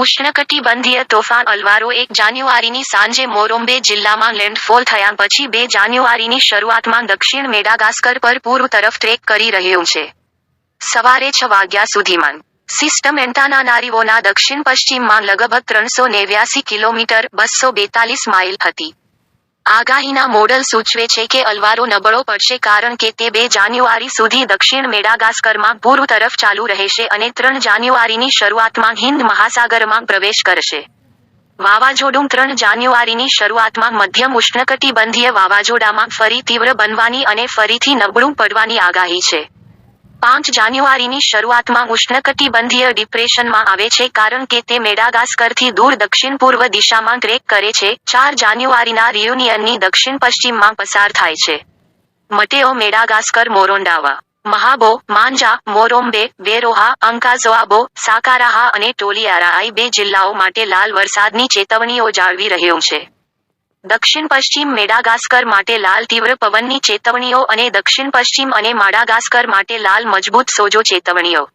ઉષ્ણકટિબંધીય તોફાન અલવારો એક જાન્યુઆરીની સાંજે મોરોમ્બે જિલ્લામાં લેન્ડફોલ થયા પછી બે જાન્યુઆરીની શરૂઆતમાં દક્ષિણ મેડાગાસ્કર પર પૂર્વ તરફ ટ્રેક કરી રહ્યું છે. સવારે છ વાગ્યા સુધીમાં. સિસ્ટમ એન્ટાનાનારીવોના દક્ષિણ પશ્ચિમમાં લગભગ ત્રણસો નેવ્યાસી કિલોમીટર, બસો બેતાલીસ માઇલ હતી. આગાહીના મોડલ સૂચવે છે કે અલવારો નબળો પડશે કારણ કે તે બે જાન્યુઆરી સુધી દક્ષિણ મેડાગાસ્કરમાં પૂર્વ તરફ ચાલુ રહેશે અને ત્રણ જાન્યુઆરીની શરૂઆતમાં હિન્દ મહાસાગરમાં પ્રવેશ કરશે. વાવાઝોડું ત્રણ જાન્યુઆરીની શરૂઆતમાં મધ્યમ ઉષ્ણકટિબંધીય વાવાઝોડામાં ફરી તીવ્ર બનવાની અને ફરીથી નબળું પડવાની આગાહી છે. પાંચ જાન્યુઆરીની શરૂઆતમાં ઉષ્ણકટિબંધીય ડિપ્રેશનમાં આવે છે કારણ કે તે મેડાગાસ્કરથી દૂર દક્ષિણ પૂર્વ દિશામાં ટ્રેક કરે છે. ચાર જાન્યુઆરીના રિયુનિયનની દક્ષિણ પશ્ચિમમાં પસાર થાય છે. મટેઓ મેડાગાસ્કર મોરોન્ડાવા મહાબો, માંજા, મોરોમ્બે, બેરોહા, અંકાઝોઆબો, સાકારાહા અને ટોલિયારાઆઈ બે જિલ્લાઓ માટે લાલ વરસાદની ચેતવણીઓ જાળવી રહ્યો છે. દક્ષિણ પશ્ચિમ મેડાગાસ્કર માટે લાલ તીવ્ર પવનની ચેતવણીઓ અને દક્ષિણ પશ્ચિમ અને માડાગાસ્કર માટે લાલ મજબૂત સોજો ચેતવણીઓ.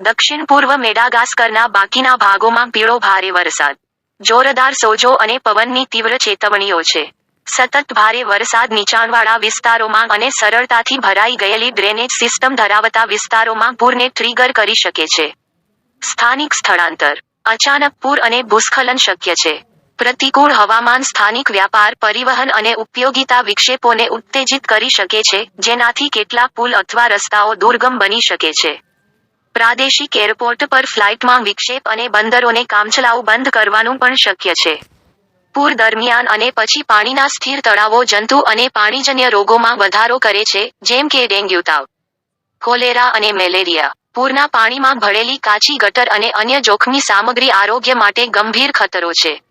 દક્ષિણ પૂર્વ મેડાગાસ્કરના બાકીના ભાગોમાં પીળો ભારે વરસાદ. જોરદાર સોજો અને પવનની તીવ્ર ચેતવણીઓ છે. સતત ભારે વરસાદ નીચાણવાળા વિસ્તારોમાં અને સરળતાથી ભરાઈ ગયેલી ડ્રેનેજ સિસ્ટમ ધરાવતા વિસ્તારોમાં પૂરને ટ્રિગર કરી શકે છે. સ્થાનિક સ્થળાંતર. અચાનક પૂર અને ભૂસ્ખલન શક્ય છે. પ્રતિકૂળ હવામાન, સ્થાનિક વ્યાપાર, પરિવહન અને ઉપયોગિતા વિક્ષેપોને ઉત્તેજિત કરી શકે છે, જેનાથી કેટલાક પુલ અથવા રસ્તાઓ દુર્ગમ બની શકે છે. પ્રાદેશિક એરપોર્ટ પર ફ્લાઇટમાં વિક્ષેપ અને બંદરોને કામચલાઉ બંધ કરવાનું પણ શક્ય છે. પૂર દરમિયાન અને પછી પાણીના સ્થિર તળાવો, જંતુ અને પાણીજન્ય રોગોમાં વધારો કરે છે, જેમ કે ડેન્ગ્યુ તાવ, કોલેરા અને મેલેરિયા. પૂરના પાણીમાં ભળેલી કાચી ગટર અને અન્ય જોખમી સામગ્રી આરોગ્ય માટે ગંભીર ખતરો છે.